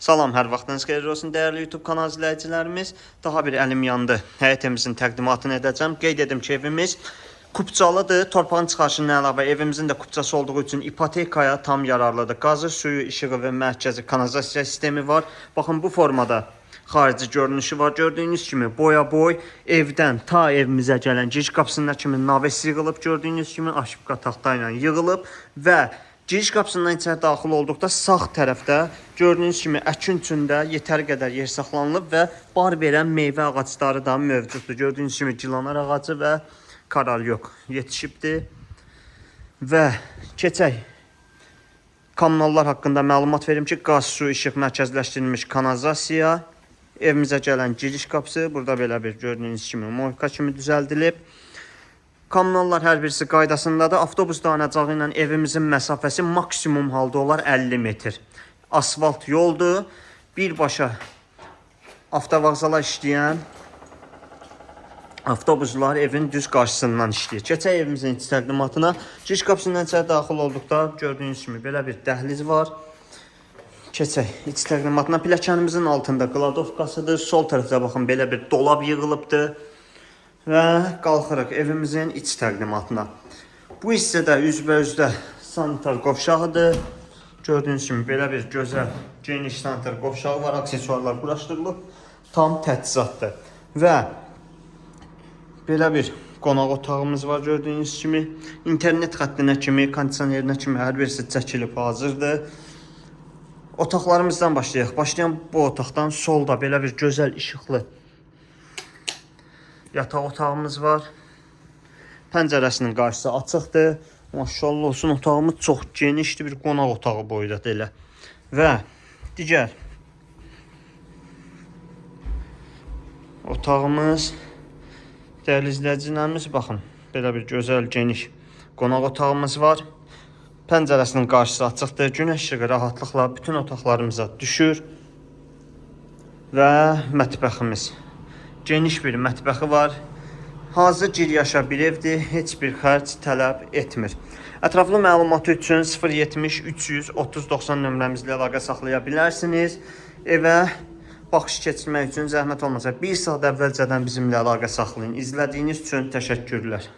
Salam, hər vaxtınız xeyir olsun dəyərli YouTube kanal izləyicilərimiz. Daha bir əlim yandı. Həyətimizin təqdimatını edəcəm. Qeyd edim ki, evimiz kupçalıdır. Torpağın çıxarışından əlavə evimizin də kupçası olduğu üçün ipotekaya tam yararlıdır. Qazı, suyu, işığı və mərkəzi kanalizasiya sistemi var. Baxın bu formada xarici görünüşü var. Gördüyünüz kimi boya boy evdən ta evimizə gələn giriş qapısına kimi naves yığılıb. Gördüyünüz kimi aşıbqa taxta ilə yığılıb və Giriş qapısından içəri daxil olduqda sağ tərəfdə gördüyünüz kimi əkin üçündə yetər qədər yer saxlanılıb və bar verən meyvə ağacları da mövcuddur. Gördüyünüz kimi gilanar ağacı və karalyok yetişibdir. Və keçək kommunallar haqqında məlumat verim ki, qaz, su, işıq mərkəzləşdirilmiş kanalizasiya, evimizə gələn giriş qapısı burada belə bir gördüyünüz kimi moyka kimi düzəldilib. Kommunallar hər birisi qaydasındadır. Avtobus dayanacağı ilə evimizin məsafəsi maksimum halda olar 50 metr. Asfalt yoldur. Birbaşa avtovağzala işləyən avtobuslar evin düz qarşısından işləyir. Keçək evimizin iç təqdimatına. Giriş qapısından içəri daxil olduqda gördüyünüz kimi belə bir dəhliz var. Keçək iç təqdimatına. Pilləkənimizin altında qladovkasıdır. Sol tərəfdə baxın belə bir dolab yığılıbdır. Və qalxırıq evimizin iç təqdimatına. Bu hissədə üzbəüzdə sanitar qovşağıdır. Gördüyünüz kimi belə bir gözəl geniş sanitar qovşağı var, aksesuarlar quraşdırılıb. Tam təchizatdır. Və belə bir qonaq otağımız var gördüyünüz kimi. İnternet xəttinə kimi, kondisionerinə kimi hər birisi çəkilib hazırdır. Otaqlarımızdan başlayaq. Başlayan bu otaqdan solda belə bir gözəl işıqlı yataq otağımız var. Pəncərəsinin qarşısı açıqdır. Maşallah olsun otağımız çox genişdir bir qonaq otağı boydadır elə. Və digər otağımız dəyərli izləyicilərimiz baxın belə bir gözəl geniş qonaq otağımız var. Pəncərəsinin qarşısı açıqdır. Günəş işığı rahatlıqla bütün otaqlarımıza düşür. Və mətbəximiz. Geniş bir mətbəxi var. Hazır giryaşa bir evdir, heç bir xərc tələb etmir. Ətraflı məlumatı üçün 070 330 90 nömrəmizlə əlaqə saxlaya bilərsiniz. Evə baxış keçirmək üçün zəhmət olmasa 1 saat əvvəlcədən bizimlə əlaqə saxlayın. İzlədiyiniz üçün təşəkkürlər.